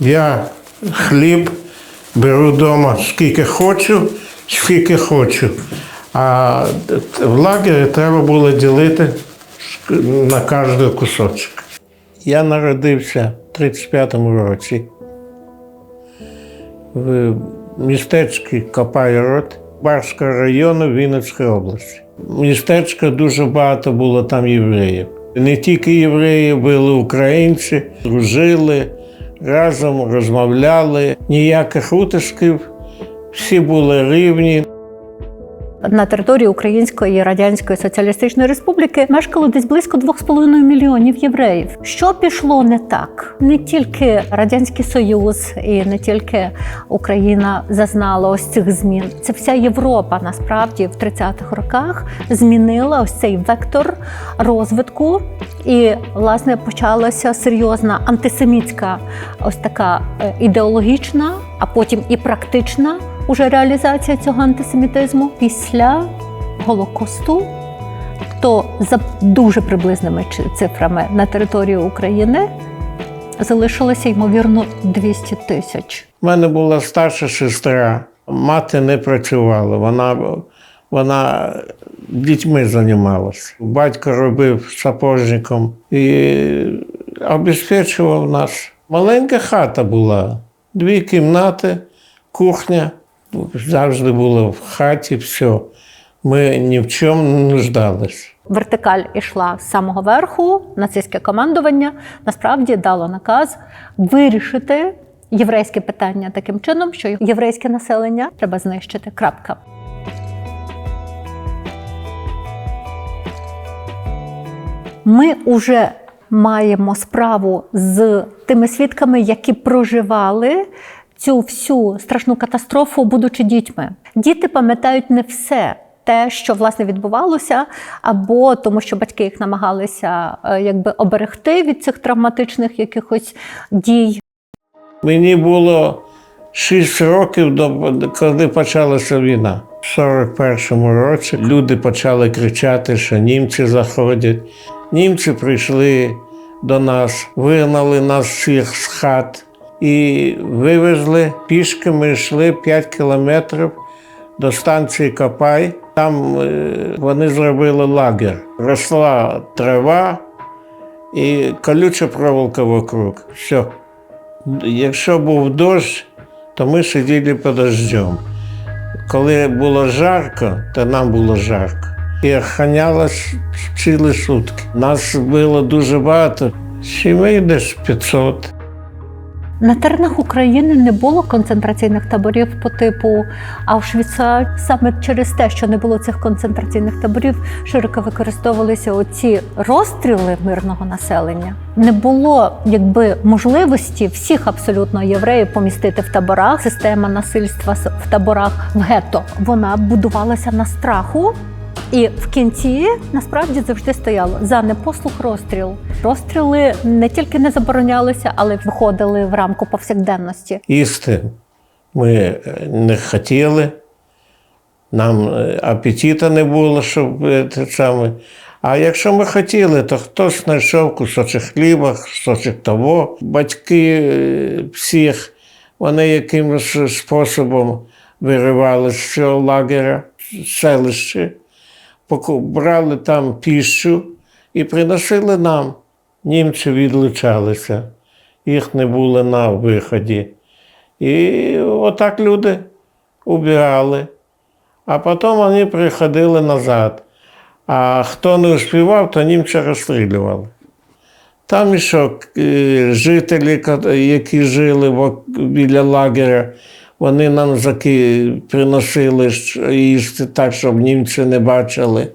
Я хліб беру вдома скільки хочу, скільки хочу. А в лагері треба було ділити на кожен кусочок. Я народився в 35-му році в містечку Копайрод Барського району Вінницької області. Містечко дуже багато було там євреїв. Не тільки євреї, були українці, дружили, разом розмовляли, ніяких утисків, всі були рівні. На території Української Радянської Соціалістичної Республіки мешкало десь близько 2,5 мільйонів євреїв. Що пішло не так? Не тільки Радянський Союз і не тільки Україна зазнала ось цих змін. Це вся Європа насправді в 30-х роках змінила ось цей вектор розвитку. І власне почалася серйозна антисемітська, ось така е, ідеологічна, а потім і практична уже реалізація цього антисемітизму після Голокосту. То за дуже приблизними цифрами на території України залишилося ймовірно 200 тисяч. У мене була старша сестра, мати не працювала, вона, вона дітьми займалася. Батько робив сапожником і обезпечував нас. Маленька хата була, дві кімнати, кухня. Завжди було в хаті все. Ми ні в чому не нуждались. Вертикаль ішла з самого верху. Нацистське командування насправді дало наказ вирішити єврейське питання таким чином, що єврейське населення треба знищити. Крапка. Ми вже маємо справу з тими свідками, які проживали цю всю страшну катастрофу, будучи дітьми. Діти пам'ятають не все. Те, що власне відбувалося, або тому, що батьки їх намагалися е, якби оберегти від цих травматичних якихось дій. Мені було 6 років, коли почалася війна. В 41-му році люди почали кричати, що німці заходять. Німці прийшли до нас, вигнали нас всіх з хат і вивезли пішки. Ми йшли 5 кілометрів до станції Копай. Там е, вони зробили лагер. Росла трава і колюча проволока вокруг. Все. Якщо був дощ, то ми сиділи під дождем. Коли було жарко, то нам було жарко. І охранялось цілі сутки. Нас було дуже багато, сімей десь 500. На теренах України не було концентраційних таборів по типу Аушвіца. Саме через те, що не було цих концентраційних таборів, широко використовувалися оці розстріли мирного населення. Не було якби можливості всіх абсолютно євреїв помістити в таборах. Система насильства в таборах в гетто вона будувалася на страху. І в кінці насправді завжди стояло за непослух розстріл. Розстріли не тільки не заборонялися, але й виходили в рамку повсякденності. Їсти ми е, не хотіли, нам е, апетита не було, щоб е, саме. А якщо ми хотіли, то хтось знайшов кусочок хліба, кусочок того. Батьки всіх, вони якимось способом виривали з цього лагеря, селище, брали там піщу і приносили нам. Німці відлучалися, їх не було на виході. І отак люди убігали. А потім вони приходили назад. А хто не успівав, то німці розстрілювали. Там ще е, жителі, які жили біля лагеря, вони нам заки приносили їсти так, щоб німці не бачили.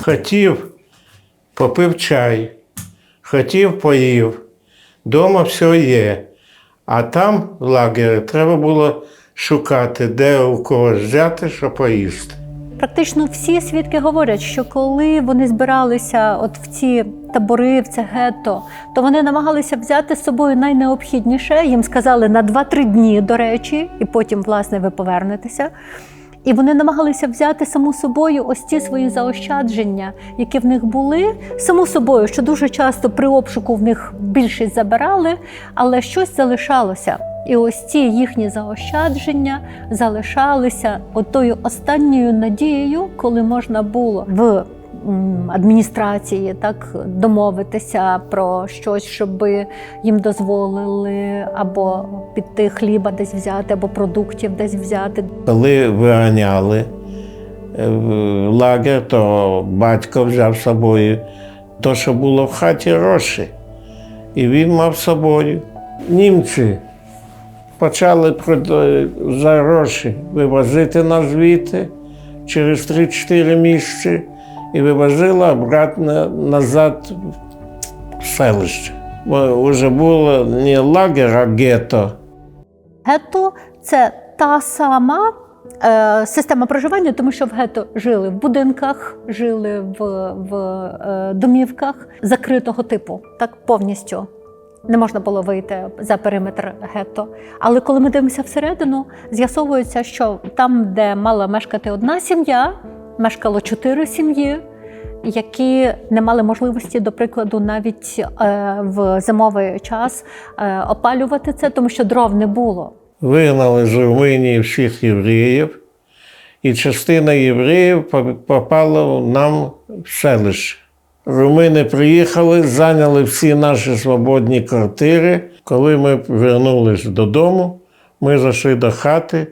Хотів, попив чай, хотів, поїв. Дома все є. А там, в лагері, треба було шукати, де у когось взяти, що поїсти. Практично всі свідки говорять, що коли вони збиралися от в ці табори, в це гетто, то вони намагалися взяти з собою найнеобхідніше. Їм сказали на 2-3 дні, до речі, і потім, власне, ви повернетеся. І вони намагалися взяти саму собою ось ті свої заощадження, які в них були, саму собою, що дуже часто при обшуку в них більшість забирали, але щось залишалося. І ось ці їхні заощадження залишалися отою останньою надією, коли можна було в адміністрації так домовитися про щось, щоб їм дозволили або піти хліба десь взяти, або продуктів десь взяти. Коли виганяли е, лагер, то батько взяв з собою те, що було в хаті гроші. І він мав з собою. Німці почали за гроші вивозити нас звідти через 3-4 місяці і вивозили обратно назад в селище. Вже було не лагер, а гетто. Гетто це та сама е, система проживання, тому що в гетто жили в будинках, жили в, в е, домівках закритого типу, так повністю. Не можна було вийти за периметр гетто. Але коли ми дивимося всередину, з'ясовується, що там, де мала мешкати одна сім'я, мешкало чотири сім'ї, які не мали можливості, до прикладу, навіть е, в зимовий час е, опалювати це, тому що дров не було. Вигнали з Румунії всіх євреїв, і частина євреїв попала нам в селище. Румини приїхали, зайняли всі наші свободні квартири. Коли ми повернулися додому, ми зайшли до хати,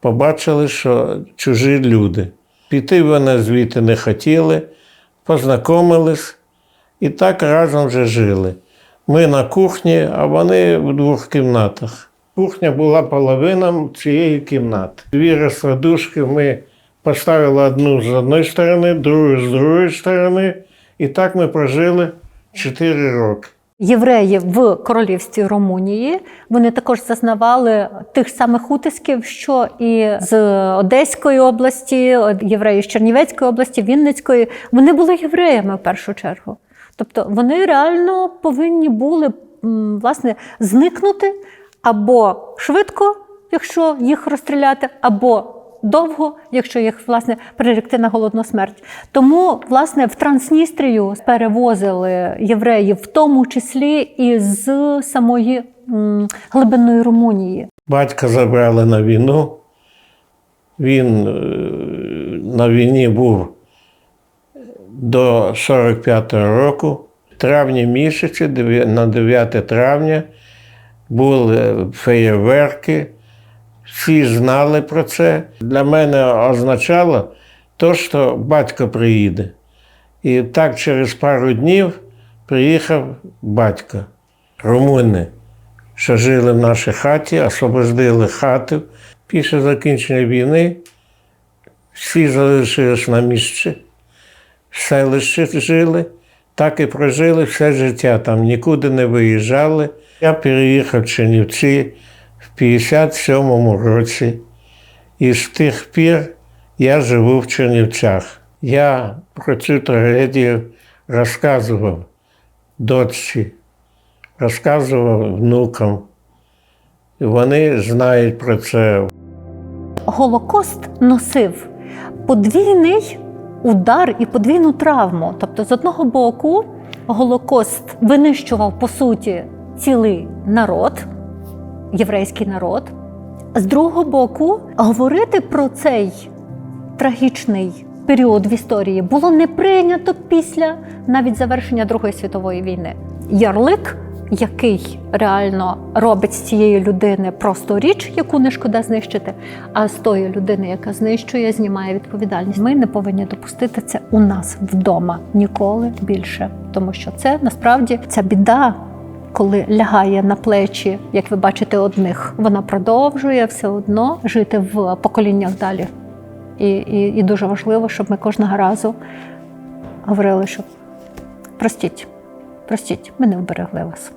побачили, що чужі люди. Піти вони звідти не хотіли, познайомились і так разом вже жили. Ми на кухні, а вони в двох кімнатах. Кухня була половина цієї кімнати. Дві розкладушки ми поставили одну з одної сторони, другу з другої сторони. І так ми прожили 4 роки. Євреї в королівстві Румунії вони також зазнавали тих самих утисків, що і з Одеської області, євреї з Чернівецької області, Вінницької. Вони були євреями в першу чергу. Тобто вони реально повинні були власне зникнути або швидко, якщо їх розстріляти, або довго, якщо їх власне приректи на голодну смерть. Тому власне в Трансністрію перевозили євреїв, в тому числі і з самої м, глибинної Румунії. Батька забрали на війну. Він е, на війні був до 45-го року. В травні місяці, на 9 травня, були феєрверки. Всі знали про це. Для мене означало то, що батько приїде. І так через пару днів приїхав батько. Румуни, що жили в нашій хаті, освободили хату. Після закінчення війни всі залишились на місці, в селищі жили, так і прожили все життя там, нікуди не виїжджали. Я переїхав в Чернівці 57-му році. І з тих пір я живу в Чернівцях. Я про цю трагедію розказував дочці, розказував внукам. Вони знають про це. Голокост носив подвійний удар і подвійну травму. Тобто, з одного боку, Голокост винищував по суті цілий народ, єврейський народ. З другого боку, говорити про цей трагічний період в історії було не прийнято після навіть завершення Другої світової війни. Ярлик, який реально робить з цієї людини просто річ, яку не шкода знищити, а з тої людини, яка знищує, знімає відповідальність. Ми не повинні допустити це у нас вдома ніколи більше, тому що це насправді ця біда. Коли лягає на плечі, як ви бачите, одних, вона продовжує все одно жити в поколіннях далі. І, і, і дуже важливо, щоб ми кожного разу говорили, що простіть, простіть, ми не вберегли вас.